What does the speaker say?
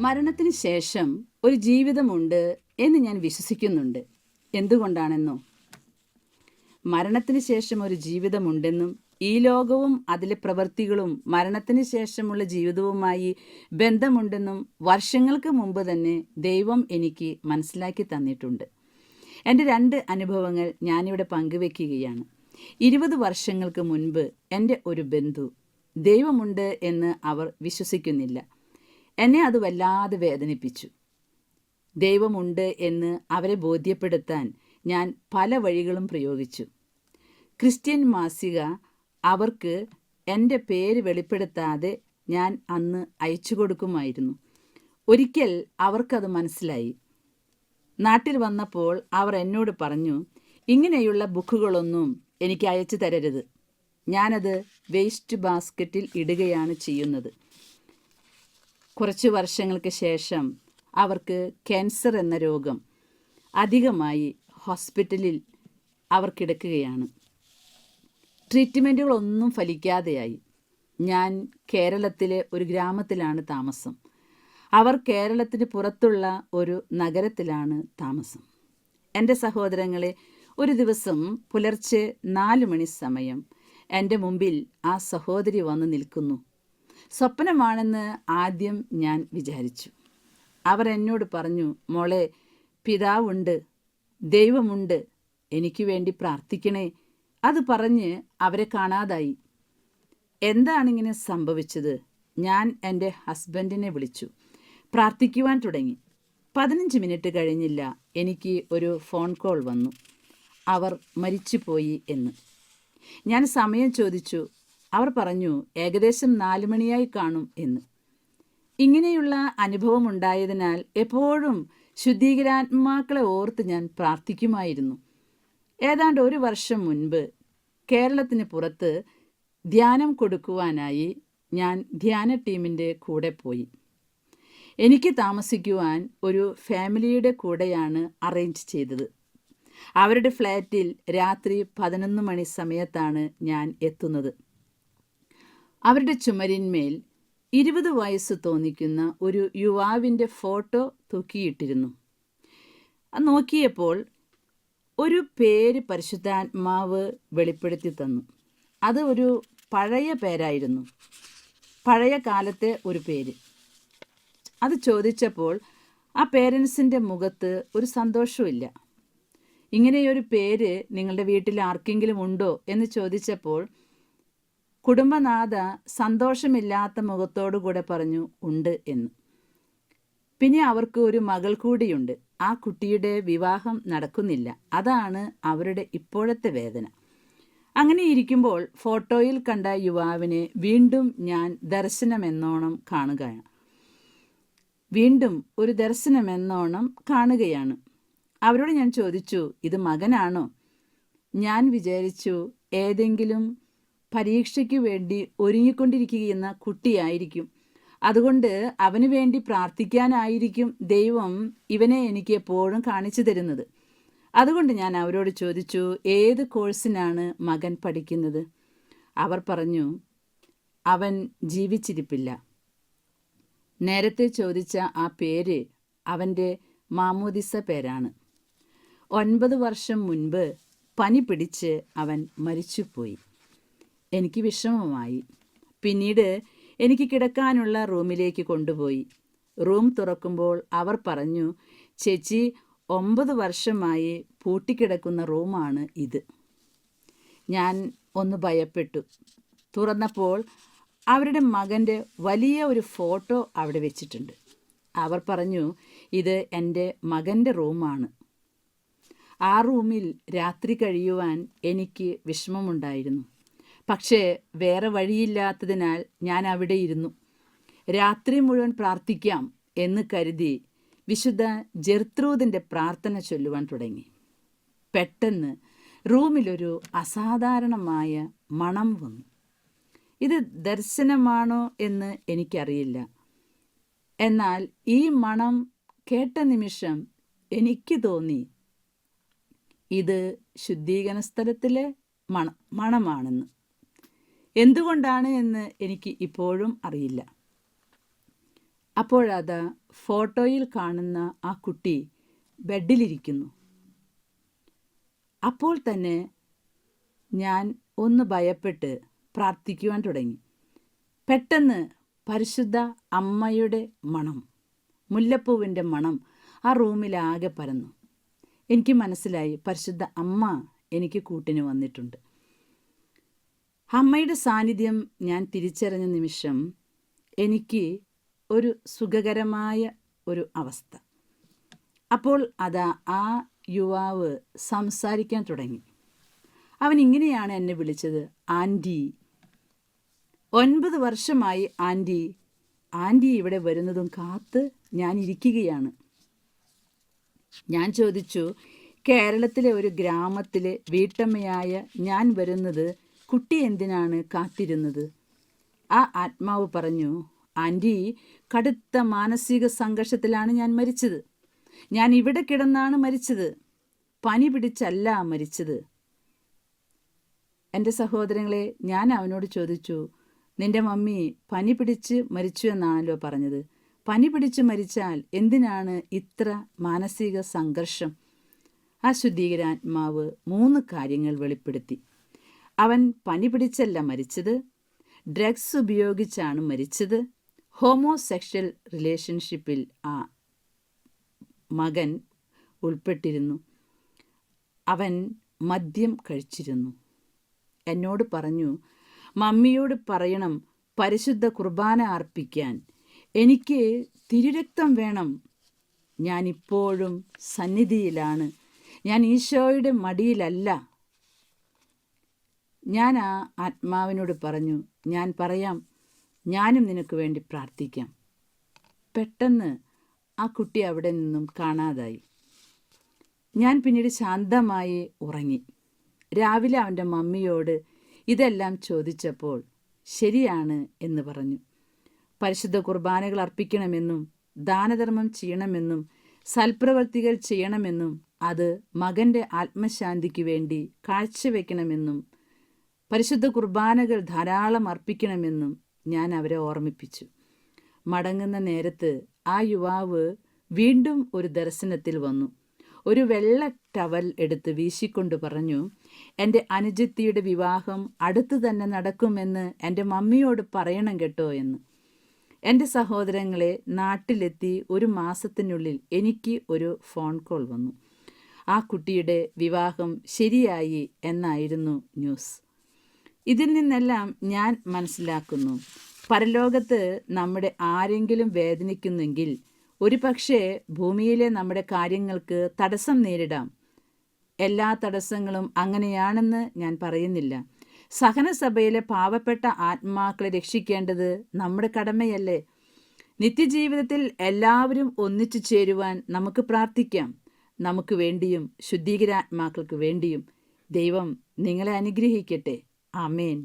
മരണത്തിന് ശേഷം ഒരു ജീവിതമുണ്ട് എന്ന് ഞാൻ വിശ്വസിക്കുന്നുണ്ട്. എന്തുകൊണ്ടാണെന്നോ? മരണത്തിന് ശേഷം ഒരു ജീവിതമുണ്ടെന്നും ഈ ലോകവും അതിലെ പ്രവൃത്തികളും മരണത്തിന് ശേഷമുള്ള ജീവിതവുമായി ബന്ധമുണ്ടെന്നും വർഷങ്ങൾക്ക് മുമ്പ് തന്നെ ദൈവം എനിക്ക് മനസ്സിലാക്കി തന്നിട്ടുണ്ട്. എന്റെ രണ്ട് അനുഭവങ്ങൾ ഞാനിവിടെ പങ്കുവെക്കുകയാണ്. ഇരുപത് വർഷങ്ങൾക്ക് മുൻപ് എന്റെ ഒരു ബന്ധു ദൈവമുണ്ട് എന്ന് അവർ വിശ്വസിക്കുന്നില്ല. എന്നെ അത് വല്ലാതെ വേദനിപ്പിച്ചു. ദൈവമുണ്ട് എന്ന് അവരെ ബോധ്യപ്പെടുത്താൻ ഞാൻ പല വഴികളും പ്രയോഗിച്ചു. ക്രിസ്ത്യൻ മാസിക അവർക്ക് എന്റെ പേര് വെളിപ്പെടുത്താതെ ഞാൻ അന്ന് അയച്ചു കൊടുക്കുമായിരുന്നു. ഒരിക്കൽ അവർക്കത് മനസ്സിലായി. നാട്ടിൽ വന്നപ്പോൾ അവർ എന്നോട് പറഞ്ഞു ഇങ്ങനെയുള്ള ബുക്കുകളൊന്നും എനിക്ക് അയച്ചു തരരുത്. ഞാനത് വേസ്റ്റ് ബാസ്ക്കറ്റിൽ ഇടുകയാണ് ചെയ്യുന്നത്. കുറച്ച് വർഷങ്ങൾക്ക് ശേഷം അവർക്ക് ക്യാൻസർ എന്ന രോഗം അധികമായി ഹോസ്പിറ്റലിൽ അവർ കിടക്കുകയാണ്. ട്രീറ്റ്മെന്റുകളൊന്നും ഫലിക്കാതെയായി. ഞാൻ കേരളത്തിലെ ഒരു ഗ്രാമത്തിലാണ് താമസം. അവർ കേരളത്തിന് പുറത്തുള്ള ഒരു നഗരത്തിലാണ് താമസം. എന്റെ സഹോദരങ്ങളെ ഒരു ദിവസം പുലർച്ചെ നാല് മണി സമയം എന്റെ മുമ്പിൽ ആ സഹോദരി വന്ന് നിൽക്കുന്നു. സ്വപ്നമാണെന്ന് ആദ്യം ഞാൻ വിചാരിച്ചു. അവർ എന്നോട് പറഞ്ഞു മോളെ പിതാവുണ്ട് ദൈവമുണ്ട് എനിക്ക് വേണ്ടി പ്രാർത്ഥിക്കണേ. അത് പറഞ്ഞ് അവരെ കാണാതായി. എന്താണിങ്ങനെ സംഭവിച്ചത്? ഞാൻ എന്റെ ഹസ്ബൻഡിനെ വിളിച്ചു. പ്രാർത്ഥിക്കുവാൻ തുടങ്ങി. പതിനഞ്ച് മിനിറ്റ് കഴിഞ്ഞില്ല എനിക്ക് ഒരു ഫോൺ കോൾ വന്നു. അവർ മരിച്ചുപോയി എന്ന്. ഞാൻ സമയം ചോദിച്ചു അവർ പറഞ്ഞു ഏകദേശം നാല് മണിയായി കാണും എന്ന്. ഇങ്ങനെയുള്ള അനുഭവം ഉണ്ടായതിനാൽ എപ്പോഴും ശുദ്ധീകരാത്മാക്കളെ ഓർത്ത് ഞാൻ പ്രാർത്ഥിക്കുമായിരുന്നു. ഏതാണ്ട് ഒരു വർഷം മുൻപ് കേരളത്തിന് പുറത്ത് ധ്യാനം കൊടുക്കുവാനായി ഞാൻ ധ്യാന ടീമിന്റെ കൂടെ പോയി. എനിക്ക് താമസിക്കുവാൻ ഒരു ഫാമിലിയുടെ കൂടെയാണ് അറേഞ്ച് ചെയ്തത്. അവരുടെ ഫ്ലാറ്റിൽ രാത്രി പതിനൊന്ന് മണി സമയത്താണ് ഞാൻ എത്തുന്നത്. അവരുടെ ചുമരിന്മേൽ ഇരുപത് വയസ്സ് തോന്നിക്കുന്ന ഒരു യുവാവിന്റെ ഫോട്ടോ തൂക്കിയിട്ടിരുന്നു. നോക്കിയപ്പോൾ ഒരു പേര് പരിശുദ്ധാത്മാവ് വെളിപ്പെടുത്തി തന്നു. അത് ഒരു പഴയ പേരായിരുന്നു. പഴയ കാലത്തെ ഒരു പേര്. അത് ചോദിച്ചപ്പോൾ ആ പേരൻസിന്റെ മുഖത്ത് ഒരു സന്തോഷമില്ല ഇങ്ങനെയൊരു പേര് നിങ്ങളുടെ വീട്ടിൽ ആർക്കെങ്കിലും ഉണ്ടോ എന്ന് ചോദിച്ചപ്പോൾ കുടുംബനാഥ സന്തോഷമില്ലാത്ത മുഖത്തോടു കൂടെ പറഞ്ഞു ഉണ്ട് എന്ന്. പിന്നെ അവർക്ക് ഒരു മകൾ കൂടിയുണ്ട്. ആ കുട്ടിയുടെ വിവാഹം നടക്കുന്നില്ല. അതാണ് അവരുടെ ഇപ്പോഴത്തെ വേദന. അങ്ങനെ ഇരിക്കുമ്പോൾ ഫോട്ടോയിൽ കണ്ട യുവാവിനെ വീണ്ടും ഞാൻ ദർശനമെന്നോണം കാണുകയാണ്. വീണ്ടും ഒരു ദർശനമെന്നോണം കാണുകയാണ്. അവരോട് ഞാൻ ചോദിച്ചു ഇത് മകനാണോ? ഞാൻ വിചാരിച്ചു ഏതെങ്കിലും പരീക്ഷയ്ക്ക് വേണ്ടി ഒരുങ്ങിക്കൊണ്ടിരിക്കുന്ന കുട്ടിയായിരിക്കും. അതുകൊണ്ട് അവന് വേണ്ടി പ്രാർത്ഥിക്കാനായിരിക്കും ദൈവം ഇവനെ എനിക്ക് എപ്പോഴും കാണിച്ചു തരുന്നത്. അതുകൊണ്ട് ഞാൻ അവരോട് ചോദിച്ചു ഏത് കോഴ്സിനാണ് മകൻ പഠിക്കുന്നത്? അവർ പറഞ്ഞു അവൻ ജീവിച്ചിരിപ്പില്ല. നേരത്തെ ചോദിച്ച ആ പേര് അവന്റെ മാമോദിസ പേരാണ്. ഒൻപത് വർഷം മുൻപ് പനി പിടിച്ച് അവൻ മരിച്ചുപോയി. എനിക്ക് വിഷമമായി. പിന്നീട് എനിക്ക് കിടക്കാനുള്ള റൂമിലേക്ക് കൊണ്ടുപോയി. റൂം തുറക്കുമ്പോൾ അവർ പറഞ്ഞു ചേച്ചി ഒമ്പത് വർഷമായി പൂട്ടിക്കിടക്കുന്ന റൂമാണ് ഇത്. ഞാൻ ഒന്ന് ഭയപ്പെട്ടു. തുറന്നപ്പോൾ അവരുടെ മകന്റെ വലിയ ഒരു ഫോട്ടോ അവിടെ വെച്ചിട്ടുണ്ട്. അവർ പറഞ്ഞു ഇത് എന്റെ മകന്റെ റൂമാണ്. ആ റൂമിൽ രാത്രി കഴിയുവാൻ എനിക്ക് വിഷമമുണ്ടായിരുന്നു. പക്ഷേ വേറെ വഴിയില്ലാത്തതിനാൽ ഞാൻ അവിടെ ഇരുന്നു. രാത്രി മുഴുവൻ പ്രാർത്ഥിക്കാം എന്ന് കരുതി വിശുദ്ധ ജെർത്രൂദിന്റെ പ്രാർത്ഥന ചൊല്ലുവാൻ തുടങ്ങി. പെട്ടെന്ന് റൂമിലൊരു അസാധാരണമായ മണം വന്നു. ഇത് ദർശനമാണോ എന്ന് എനിക്കറിയില്ല. എന്നാൽ ഈ മണം കേട്ട നിമിഷം എനിക്ക് തോന്നി ഇത് ശുദ്ധീകരണ സ്ഥലത്തിലെ മണ മണമാണെന്ന്. എന്തുകൊണ്ടാണ് എന്ന് എനിക്ക് ഇപ്പോഴും അറിയില്ല. അപ്പോഴത് ഫോട്ടോയിൽ കാണുന്ന ആ കുട്ടി ബെഡിലിരിക്കുന്നു. അപ്പോൾ തന്നെ ഞാൻ ഒന്ന് ഭയപ്പെട്ട് പ്രാർത്ഥിക്കുവാൻ തുടങ്ങി. പെട്ടെന്ന് പരിശുദ്ധ അമ്മയുടെ മണം മുല്ലപ്പൂവിന്റെ മണം ആ റൂമിലാകെ പരന്നു. എനിക്ക് മനസ്സിലായി പരിശുദ്ധ അമ്മ എനിക്ക് കൂട്ടിന് വന്നിട്ടുണ്ട്. അമ്മയുടെ സാന്നിധ്യം ഞാൻ തിരിച്ചറിഞ്ഞ നിമിഷം എനിക്ക് ഒരു സുഖകരമായ ഒരു അവസ്ഥ. അപ്പോൾ അതാ ആ യുവാവ് സംസാരിക്കാൻ തുടങ്ങി. അവൻ ഇങ്ങനെയാണ് എന്നെ വിളിച്ചത്. ആന്റി ഒൻപത് വർഷമായി ആന്റി ആന്റി ഇവിടെ വരുന്നതും കാത്ത് ഞാൻ ഇരിക്കുകയാണ്. ഞാൻ ചോദിച്ചു കേരളത്തിലെ ഒരു ഗ്രാമത്തിലെ വീട്ടമ്മയായ ഞാൻ വരുന്നത് കുട്ടി എന്തിനാണ് കാത്തിരുന്നത്? ആ ആത്മാവ് പറഞ്ഞു ആന്റി കടുത്ത മാനസിക സംഘർഷത്തിലാണ് ഞാൻ മരിച്ചത്. ഞാൻ ഇവിടെ കിടന്നാണ് മരിച്ചത്. പനി പിടിച്ചല്ല മരിച്ചത്. എന്റെ സഹോദരങ്ങളെ ഞാൻ അവനോട് ചോദിച്ചു നിന്റെ മമ്മി പനി പിടിച്ച് മരിച്ചു എന്നാണല്ലോ പറഞ്ഞത്. പനി പിടിച്ച് മരിച്ചാൽ എന്തിനാണ് ഇത്ര മാനസിക സംഘർഷം? ആ ശുദ്ധീകരാത്മാവ് മൂന്ന് കാര്യങ്ങൾ വെളിപ്പെടുത്തി. അവൻ പനി പിടിച്ചല്ല മരിച്ചത്. ഡ്രഗ്സ് ഉപയോഗിച്ചാണ് മരിച്ചത്. ഹോമോസെക്ഷൽ റിലേഷൻഷിപ്പിൽ ആ മകൻ ഉൾപ്പെട്ടിരുന്നു. അവൻ മദ്യം കഴിച്ചിരുന്നു. എന്നോട് പറഞ്ഞു മമ്മിയോട് പറയണം പരിശുദ്ധ കുർബാന അർപ്പിക്കാൻ. എനിക്ക് തിരുരക്തം വേണം. ഞാനിപ്പോഴും സന്നിധിയിലാണ്. ഞാൻ ഈശോയുടെ മടിയിലല്ല. ഞാൻ ആ ആത്മാവിനോട് പറഞ്ഞു ഞാൻ പറയാം ഞാനും നിനക്ക് വേണ്ടി പ്രാർത്ഥിക്കാം. പെട്ടെന്ന് ആ കുട്ടി അവിടെ നിന്നും കാണാതായി. ഞാൻ പിന്നീട് ശാന്തമായി ഉറങ്ങി. രാവിലെ അവന്റെ മമ്മിയോട് ഇതെല്ലാം ചോദിച്ചപ്പോൾ ശരിയാണ് എന്ന് പറഞ്ഞു. പരിശുദ്ധ കുർബാനകൾ അർപ്പിക്കണമെന്നും ദാനധർമ്മം ചെയ്യണമെന്നും സൽപ്രവർത്തികൾ ചെയ്യണമെന്നും അത് മകന്റെ ആത്മശാന്തിക്ക് വേണ്ടി കാഴ്ചവെക്കണമെന്നും പരിശുദ്ധ കുർബാനകൾ ധാരാളം അർപ്പിക്കണമെന്നും ഞാൻ അവരെ ഓർമ്മിപ്പിച്ചു. മടങ്ങുന്ന നേരത്ത് ആ യുവാവ് വീണ്ടും ഒരു ദർശനത്തിൽ വന്നു. ഒരു വെള്ള ടവൽ എടുത്ത് വീശിക്കൊണ്ട് പറഞ്ഞു എന്റെ അനുജത്തിയുടെ വിവാഹം അടുത്തു തന്നെ നടക്കുമെന്ന് എന്റെ മമ്മിയോട് പറയണം കേട്ടോ എന്ന്. എന്റെ സഹോദരങ്ങളെ നാട്ടിലെത്തി ഒരു മാസത്തിനുള്ളിൽ എനിക്ക് ഒരു ഫോൺ കോൾ വന്നു. ആ കുട്ടിയുടെ വിവാഹം ശരിയായി എന്നായിരുന്നു ന്യൂസ്. ഇതിൽ നിന്നെല്ലാം ഞാൻ മനസ്സിലാക്കുന്നു. പരലോകത്ത് നമ്മുടെ ആരെങ്കിലും വേദനിക്കുന്നെങ്കിൽ ഒരു പക്ഷേ ഭൂമിയിലെ നമ്മുടെ കാര്യങ്ങൾക്ക് തടസ്സം നേരിടാം. എല്ലാ തടസ്സങ്ങളും അങ്ങനെയാണെന്ന് ഞാൻ പറയുന്നില്ല. സഹനസഭയിലെ പാവപ്പെട്ട ആത്മാക്കളെ രക്ഷിക്കേണ്ടത് നമ്മുടെ കടമയല്ലേ? നിത്യജീവിതത്തിൽ എല്ലാവരും ഒന്നിച്ചു ചേരുവാൻ നമുക്ക് പ്രാർത്ഥിക്കാം. നമുക്ക് വേണ്ടിയും ശുദ്ധീകരാത്മാക്കൾക്ക് വേണ്ടിയും ദൈവം നിങ്ങളെ അനുഗ്രഹിക്കട്ടെ. Amén.